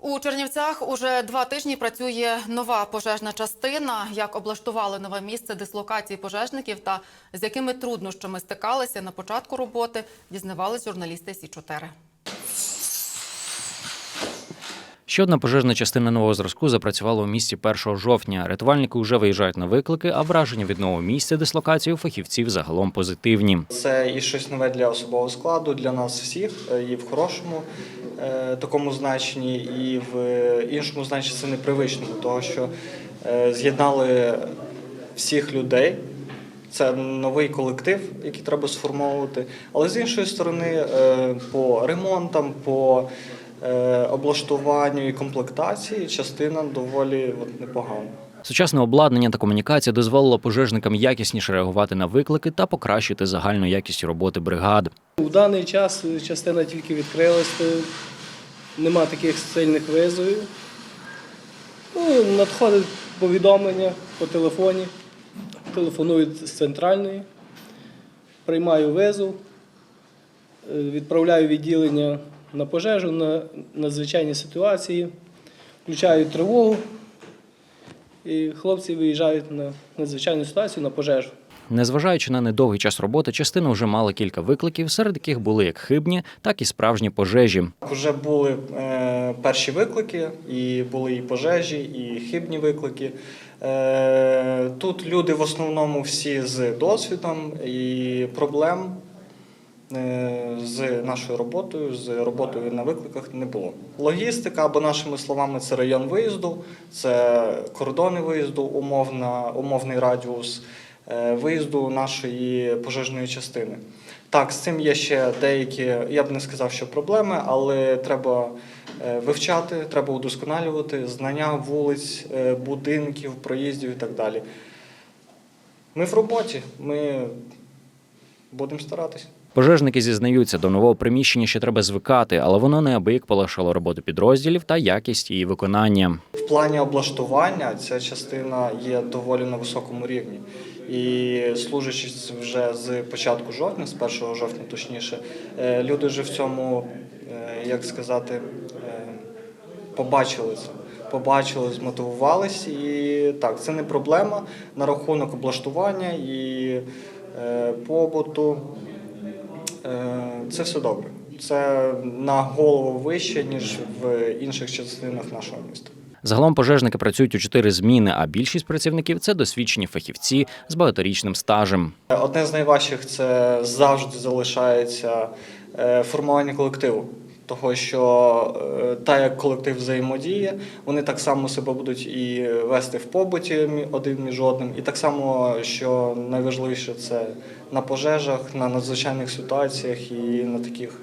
У Чернівцях уже два тижні працює нова пожежна частина. Як облаштували нове місце дислокації пожежників та з якими труднощами стикалися на початку роботи, дізнавались журналісти Сі 4 Ще одна пожежна частина нового зразку запрацювала у місті 1 жовтня. Рятувальники вже виїжджають на виклики, а враження від нового місця дислокації у фахівців загалом позитивні. Це і щось нове для особового складу, для нас всіх, і в хорошому е, такому значенні, і в іншому значенні це непривичному, того що е, з'єднали всіх людей. Це новий колектив, який треба сформовувати. Але з іншої сторони, е, по ремонтам, по облаштуванню і комплектації частина доволі от, непогана. Сучасне обладнання та комунікація дозволило пожежникам якісніше реагувати на виклики та покращити загальну якість роботи бригад. У даний час частина тільки відкрилась, то нема таких сильних визовів. Ну, надходить повідомлення по телефоні, телефонують з центральної, приймаю визов, е, відправляю відділення на пожежу, на надзвичайні ситуації, включаю тривогу, і хлопці виїжджають на надзвичайну ситуацію на пожежу. Незважаючи на недовгий час роботи, частина вже мала кілька викликів, серед яких були як хибні, так і справжні пожежі. Вже були е, перші виклики, і були і пожежі, і хибні виклики. Е, тут люди в основному всі з досвідом і проблем з нашою роботою, з роботою на викликах не було. Логістика, або нашими словами, це район виїзду, це кордони виїзду, умовна, умовний радіус е, виїзду нашої пожежної частини. Так, з цим є ще деякі, я б не сказав, що проблеми, але треба е, вивчати, треба удосконалювати знання вулиць, е, будинків, проїздів і так далі. Ми в роботі, ми будемо старатися. Пожежники зізнаються, до нового приміщення ще треба звикати, але воно неабияк полегшало роботу підрозділів та якість її виконання. В плані облаштування ця частина є доволі на високому рівні. І служачи вже з початку жовтня, з 1 жовтня точніше, е, люди вже в цьому, е, як сказати, побачили це. Побачили, змотивувались, і так, це не проблема на рахунок облаштування і е, побуту. Е, це все добре. Це на голову вище, ніж в інших частинах нашого міста. Загалом пожежники працюють у чотири зміни, а більшість працівників це досвідчені фахівці з багаторічним стажем. Одне з найважчих це завжди залишається е, формування колективу. Того, що е, так як колектив взаємодіє, вони так само себе будуть і вести в побуті один між одним. І так само, що найважливіше, це на пожежах, на надзвичайних ситуаціях і на таких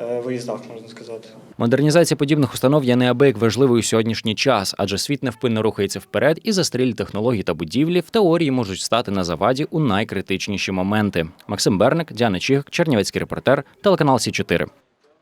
е, виїздах, можна сказати. Модернізація подібних установ є неабияк важливою сьогоднішній час, адже світ невпинно рухається вперед, і застрілі технологій та будівлі в теорії можуть стати на заваді у найкритичніші моменти. Максим Берник, Діана Чігак, Чернівецький репортер, телеканал Сі 4